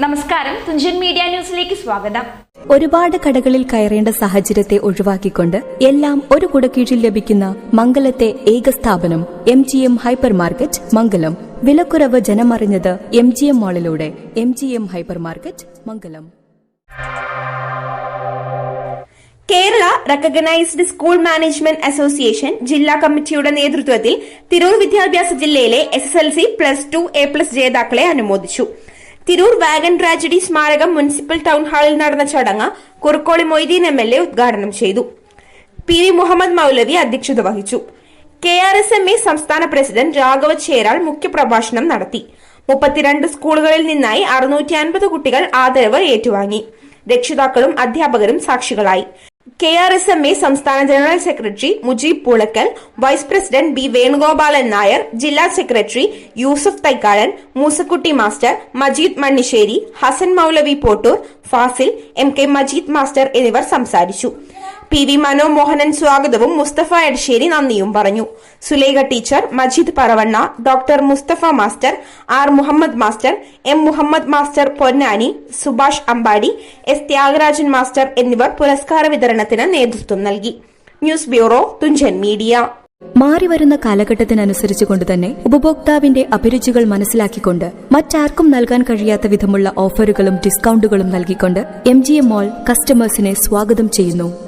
നമസ്കാരം. തുഞ്ചൻ മീഡിയ ന്യൂസിലേക്ക് സ്വാഗതം. ഒരുപാട് കടകളിൽ കയറേണ്ട സാഹചര്യത്തെ ഒഴിവാക്കിക്കൊണ്ട് എല്ലാം ഒരു കുടക്കീഴിൽ ലഭിക്കുന്ന മംഗലത്തെ ഏക സ്ഥാപനം M G M hyper market Mangalam. വിലക്കുറവ് ജനമറിഞ്ഞത് M G M മാളിലൂടെ M G M hyper market Mangalam. Kerala recognised school management association ജില്ലാ കമ്മിറ്റിയുടെ നേതൃത്വത്തിൽ തിരൂർ വിദ്യാഭ്യാസ ജില്ലയിലെ S S L C plus two A plus ജേതാക്കളെ അനുമോദിച്ചു. തിരൂർ വാഗൻ ട്രാജഡി സ്മാരകം മുനിസിപ്പൽ ടൗൺ ഹാളിൽ നടന്ന ചടങ്ങ് Kurukkoli Moideen M L A ഉദ്ഘാടനം ചെയ്തു. പി വി മുഹമ്മദ് മൗലവി അധ്യക്ഷത വഹിച്ചു. K R S M A സംസ്ഥാന പ്രസിഡന്റ് രാഘവ ചേരാൾ മുഖ്യപ്രഭാഷണം നടത്തി. മുപ്പത്തിരണ്ട് സ്കൂളുകളിൽ നിന്നായി അറുന്നൂറ്റി അൻപത് കുട്ടികൾ ആദരവ് ഏറ്റുവാങ്ങി. രക്ഷിതാക്കളും അധ്യാപകരും സാക്ഷികളായി. K R S M A സംസ്ഥാന general secretary Mujeeb Poolakkal vice president B Venugopalan Nair ജില്ലാ secretary Yusuf Thaikkadan Moosakutty master Majeed Mannisseri Hassan Moulavi Pottur Fazil M K Majeed master എന്നിവർ സംസാരിച്ചു. പി വി മനോമോഹനൻ സ്വാഗതവും മുസ്തഫ എഡ്ശേരി നന്ദിയും പറഞ്ഞു. Sulekha teacher Majeed Paravanna doctor Mustafa master R Muhammad master M Muhammad master Ponnani Subhash Ambadi S Thyagarajan master എന്നിവർ പുരസ്കാര വിതരണത്തിന് നേതൃത്വം നൽകി. News bureau Thunchan media. മാറിവരുന്ന കാലഘട്ടത്തിനനുസരിച്ച് കൊണ്ടുതന്നെ ഉപഭോക്താവിന്റെ അഭിരുചികൾ മനസ്സിലാക്കിക്കൊണ്ട് മറ്റാർക്കും നൽകാൻ കഴിയാത്ത വിധമുള്ള ഓഫറുകളും ഡിസ്കൗണ്ടുകളും നൽകിക്കൊണ്ട് എം ജി എം മോൾ കസ്റ്റമേഴ്സിനെ സ്വാഗതം ചെയ്യുന്നു.